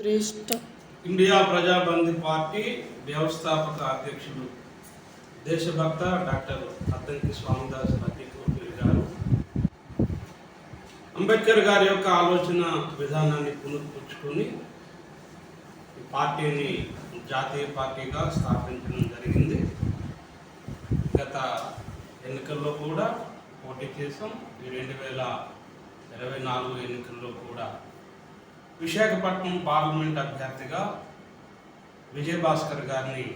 శ్రేష్ఠ India ప్రజాబంధి party వ్యవస్థాపక అధ్యక్షుడు. దేశభక్త డాక్టర్ అద్దంకి స్వామిదాస్ రతీకూర్తి గారు. అంబేద్కర్ గారి యొక్క ఆలోచన విధానాన్ని పునరుద్ధరించుకొని పార్టీని జాతీయ పార్టీగా స్థాపించడం జరిగింది. గత ఎన్నికల్లో కూడా పోటీ చేసాం ఈ రెండు వేల ఇరవై నాలుగు ఎన్నికల్లో కూడా విశాఖపట్నం పార్లమెంట్ అభ్యర్థిగా విజయభాస్కర్ గారిని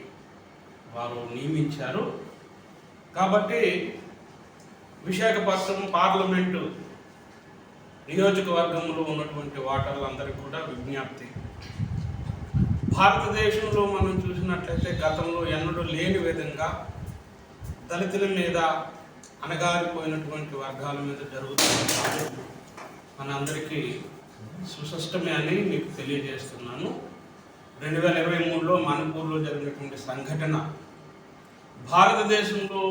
వారు నియమించారు. కాబట్టి విశాఖపట్నం పార్లమెంటు నియోజకవర్గంలో ఉన్నటువంటి ఓటర్లందరికీ కూడా విజ్ఞప్తి. భారతదేశంలో మనం చూసినట్లయితే గతంలో ఎన్నడూ లేని విధంగా దళితుల మీద అణగారిపోయినటువంటి వర్గాల మీద జరుగుతున్న మనందరికీ సుస్పష్టమే అని మీకు తెలియజేస్తున్నాను. రెండు వేల ఇరవై మూడులో మణిపూర్లో జరిగినటువంటి సంఘటన భారతదేశంలో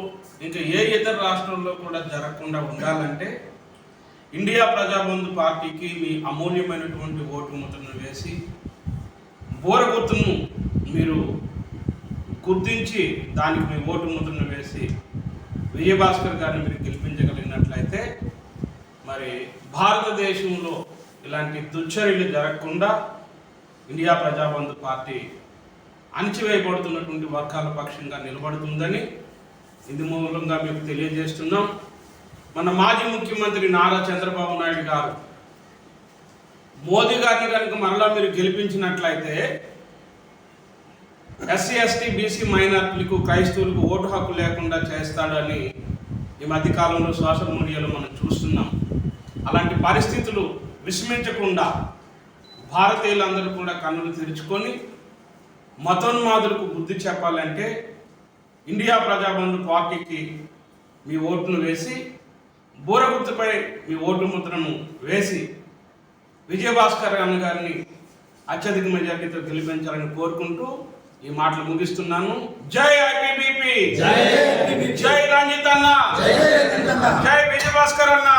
ఇంకా ఏ ఇతర రాష్ట్రంలో కూడా జరగకుండా ఉండాలంటే ఇండియా ప్రజాబంధు పార్టీకి మీ అమూల్యమైనటువంటి ఓటు ముద్రను వేసి బోర గుర్తును మీరు గుర్తించి దానికి మీ ఓటు ముద్రను వేసి విజయభాస్కర్ గారిని మీరు గెలిపించగలిగినట్లయితే మరి భారతదేశంలో ఇలాంటి దుశ్చర్యలు జరగకుండా ఇండియా ప్రజాబంధు పార్టీ అణచివేయబడుతున్నటువంటి వర్గాల పక్షంగా నిలబడుతుందని ఇది మూలంగా మీకు తెలియజేస్తున్నాం. మన మాజీ ముఖ్యమంత్రి నారా చంద్రబాబు నాయుడు గారు మోదీ గారిని కనుక మరలా మీరు గెలిపించినట్లయితే ఎస్సీ ఎస్టీ బీసీ మైనార్టీలకు క్రైస్తవులకు ఓటు హక్కు లేకుండా చేస్తాడని ఈ మధ్యకాలంలో సోషల్ మీడియాలో మనం చూస్తున్నాం. అలాంటి పరిస్థితులు విస్మించకుండా భారతీయులందరూ కూడా కన్నులు తెరుచుకొని మతోన్మాదులకు బుద్ధి చెప్పాలంటే ఇండియా ప్రజాబంధు పార్టీకి మీ ఓటును వేసి బూరగుర్తుపై మీ ఓటు ముద్రను వేసి విజయభాస్కర్ అన్న గారిని అత్యధిక మెజార్టీతో గెలిపించాలని కోరుకుంటూ ఈ మాటలు ముగిస్తున్నాను. జై ఐపీబీపీ! జై రంజిత్ అన్న! జై విజయభాస్కర్! అన్న